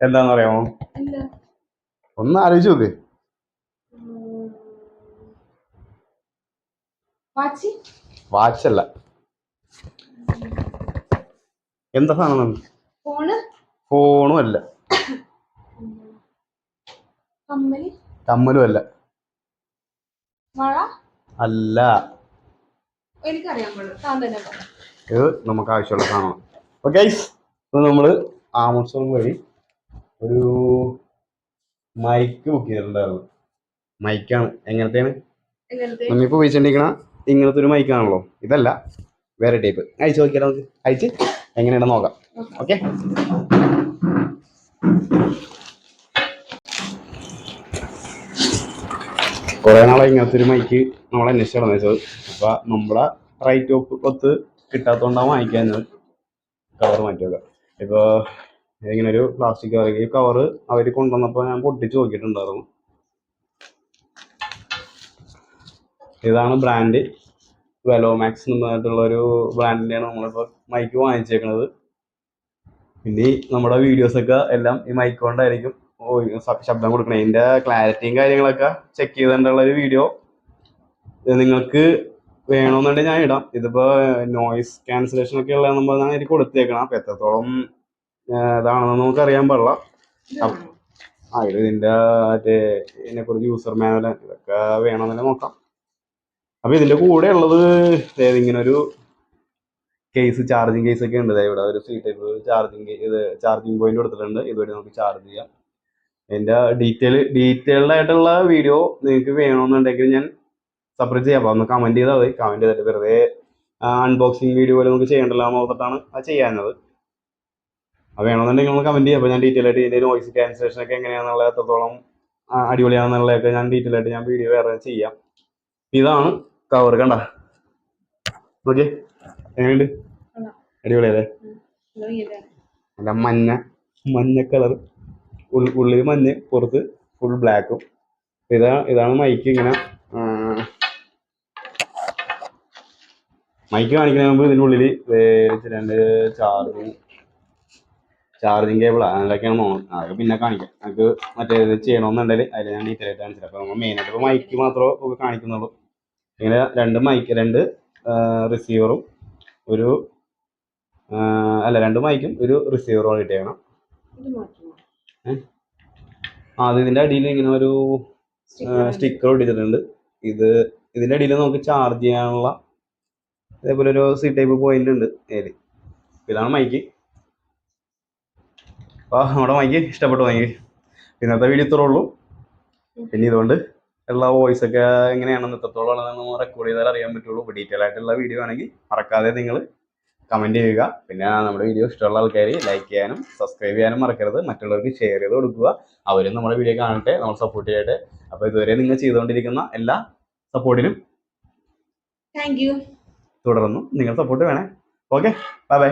എന്താന്ന് പറയാമോ ഒന്ന് ആലോചിച്ച് നോക്ക്. വാച്ച്? വാച്ചല്ല. എന്താ സാധനം? ഫോണ്? ഫോണും അല്ല. കമ്മൽ? അല്ല. അല്ല. എനിക്കറിയാൻ പാടില്ല. താൻ തന്നെ പറ. ഇത് നമുക്ക് ആവശ്യമുള്ള സാധനമാണ്. ഓക്കെ ഗൈസ് ഇപ്പൊ നമ്മൾ ആമസോൺ വഴി ഒരു മൈക്ക് ബുക്ക് ചെയ്തിട്ടുണ്ടായിരുന്നു. മൈക്കാണ് എങ്ങനത്തെയാണ്? നമ്മിപ്പോൾ നമ്മിപ്പോ ഉപയോഗിച്ചിട്ടിരിക്കണ ഇങ്ങനത്തെ ഒരു മൈക്കാണല്ലോ ഇതല്ല വേറെ ടൈപ്പ് അയച്ചു നോക്കിയാലോ നമുക്ക്. അയച്ച് എങ്ങനെയാണെന്ന് നോക്കാം. ഓക്കെ കുറെ നാളെ ഇങ്ങനത്തെ ഒരു മൈക്ക് നമ്മളെ അന്വേഷിച്ചാണ് വെച്ചത് അപ്പൊ നമ്മളെ റൈറ്റ് ഓഫ് ഒത്ത് കിട്ടാത്തോണ്ടാണ് വാങ്ങിക്കുന്നത് കവർ മാറ്റി ഇപ്പോൾ ഇപ്പൊ ഇങ്ങനെ ഒരു പ്ലാസ്റ്റിക് കവർ ഈ കവർ അവർ കൊണ്ടുവന്നപ്പോൾ ഞാൻ പൊട്ടിച്ച് നോക്കിയിട്ടുണ്ടായിരുന്നു. ഇതാണ് ബ്രാൻഡ് വെലോമാക്സ് എന്ന് പറഞ്ഞിട്ടുള്ള ഒരു ബ്രാൻഡിന്റെയാണ് നമ്മളിപ്പോൾ മൈക്ക് വാങ്ങിച്ചേക്കുന്നത് ഇനി നമ്മുടെ വീഡിയോസ് ഒക്കെ എല്ലാം ഈ മൈക്ക് കൊണ്ടായിരിക്കും ഓ, ശബ്ദം കൊടുക്കണേ. ഇതിന്റെ ക്ലാരിറ്റിയും കാര്യങ്ങളൊക്കെ ചെക്ക് ചെയ്തിട്ടുള്ള ഒരു വീഡിയോ നിങ്ങൾക്ക് വേണമെന്നുണ്ടെങ്കിൽ ഞാൻ ഇടാം. ഇതിപ്പോ നോയിസ് ക്യാൻസലേഷൻ ഒക്കെ ഉള്ള നമ്മൾ എനിക്ക് കൊടുത്തേക്കണം. അപ്പൊ എത്രത്തോളം ഇതാണെന്ന് നമുക്ക് അറിയാൻ പാടില്ല? ആ ഇത് ഇതിന്റെ മറ്റേ ഇതിനെ കുറിച്ച് യൂസർ മാനുവൽ ഇതൊക്കെ വേണമെന്നുണ്ടെങ്കിൽ നോക്കാം. അപ്പൊ ഇതിന്റെ കൂടെ ഉള്ളത് ഇങ്ങനെ ഒരു കേസ് ചാർജിങ് കേസ് ഒക്കെ ഉണ്ട്. ഇവിടെ ഒരു സി ടൈപ്പ് ചാർജിങ് ഇത് ചാർജിങ് പോയിന്റ് കൊടുത്തിട്ടുണ്ട്. ഇതുവരെ നമുക്ക് ചാർജ് ചെയ്യാം. അതിന്റെ ഡീറ്റെയിൽ ഡീറ്റെയിൽഡ് ആയിട്ടുള്ള വീഡിയോ നിങ്ങൾക്ക് വേണമെന്നുണ്ടെങ്കിൽ ഞാൻ സെപ്പറേറ്റ് ചെയ്യാം. അപ്പൊ ഒന്ന് കമന്റ് ചെയ്താൽ മതി. കമന്റ് ചെയ്തിട്ട് വെറുതെ അൺബോക്സിങ് വീഡിയോ പോലെ നമുക്ക് ചെയ്യേണ്ടല്ലോ നോക്കിട്ടാണ് ഓർത്തിട്ടാണ് അത് ചെയ്യാനത് അപ്പോൾ വേണമെന്നുണ്ടെങ്കിൽ നിങ്ങൾ കമന്റ് ചെയ്യാം. അപ്പോൾ ഞാൻ ഡീറ്റെയിൽ ആയിട്ട് ഇതിന്റെ വോയിസ് ക്യാൻസലേഷൻ ഒക്കെ എങ്ങനെയാണെന്നുള്ള എത്രത്തോളം അടിപൊളിയാണെന്നുള്ളതൊക്കെ ഞാൻ ഡീറ്റെയിൽ ആയിട്ട് ഞാൻ വീഡിയോ വേറെ ചെയ്യാം. ഇതാണ് കവർ കണ്ട? ഓക്കെ എങ്ങനെയുണ്ട്. അടിപൊളിയല്ലേ. നല്ല മഞ്ഞ മഞ്ഞ കളർ ഉള്ളിൽ മഞ്ഞ് പുറത്ത് ഫുൾ ബ്ലാക്കും ഇതാ ഇതാണ് മൈക്ക് ഇങ്ങനെ മൈക്ക് കാണിക്കുന്നതിന് മുമ്പ് ഇതിനുള്ളിൽ രണ്ട് ചാർജിങ് ചാർജിങ് കേബിൾ അതിലൊക്കെയാണ് തോന്നുന്നത് അതൊക്കെ പിന്നെ കാണിക്കാം. നമുക്ക് മറ്റേ ചെയ്യണമെന്നുണ്ടെങ്കിൽ അതിൽ ഞാൻ ഡീറ്റെയിൽ ആയിട്ട് കാണിച്ചില്ല അപ്പോൾ നമ്മൾ മെയിനായിട്ട് ഇപ്പോൾ മൈക്ക് മാത്രമേ ഒക്കെ കാണിക്കുന്നുള്ളൂ. ഇങ്ങനെ രണ്ട് മൈക്ക് രണ്ട് റിസീവറും ഒരു അല്ല രണ്ട് മൈക്കും ഒരു റിസീവറും മാറ്റുമോ? ആ അത് ഇതിന്റെ അടിയിൽ ഇങ്ങനെ ഒരു സ്റ്റിക്കർ ഒട്ടിച്ചിട്ടുണ്ട് ഇത് ഇതിന്റെ അടിയിൽ നമുക്ക് ചാർജ് ചെയ്യാനുള്ള അതേപോലെ ഒരു സി ടൈപ്പ് പോയിന്റ് ഉണ്ട് ഏൽ ഇതാണ് മൈക്ക് അപ്പോൾ നമ്മുടെ മൈക്ക് ഇഷ്ടപ്പെട്ടു മൈക്ക് ഇന്നത്തെ വീഡിയോ ഇത്രേ ഉള്ളൂ. പിന്നെ ഇതുകൊണ്ട് ഉള്ള വോയിസ് ഒക്കെ എങ്ങനെയാണെന്ന് എത്രത്തോളം നമ്മൾ റെക്കോർഡ് ചെയ്താൽ അറിയാൻ പറ്റുള്ളൂ. ഇപ്പോൾ ഡീറ്റെയിൽ ആയിട്ടുള്ള വീഡിയോ ആണെങ്കിൽ മറക്കാതെ നിങ്ങൾ കമന്റ് ചെയ്യുക. പിന്നെ നമ്മുടെ വീഡിയോ ഇഷ്ടമുള്ള ആൾക്കാർ ലൈക്ക് ചെയ്യാനും സബ്സ്ക്രൈബ് ചെയ്യാനും മറക്കരുത്. മറ്റുള്ളവർക്ക് ഷെയർ ചെയ്ത് കൊടുക്കുക. അവരും നമ്മുടെ വീഡിയോ കാണട്ടെ. നമ്മൾ സപ്പോർട്ട് ചെയ്യട്ടെ. അപ്പോൾ ഇതുവരെ നിങ്ങൾ ചെയ്തുകൊണ്ടിരിക്കുന്ന എല്ലാ സപ്പോർട്ടിനും താങ്ക് യു തുടർന്നും. നിങ്ങൾ സപ്പോർട്ട് വേണേ. Okay bye bye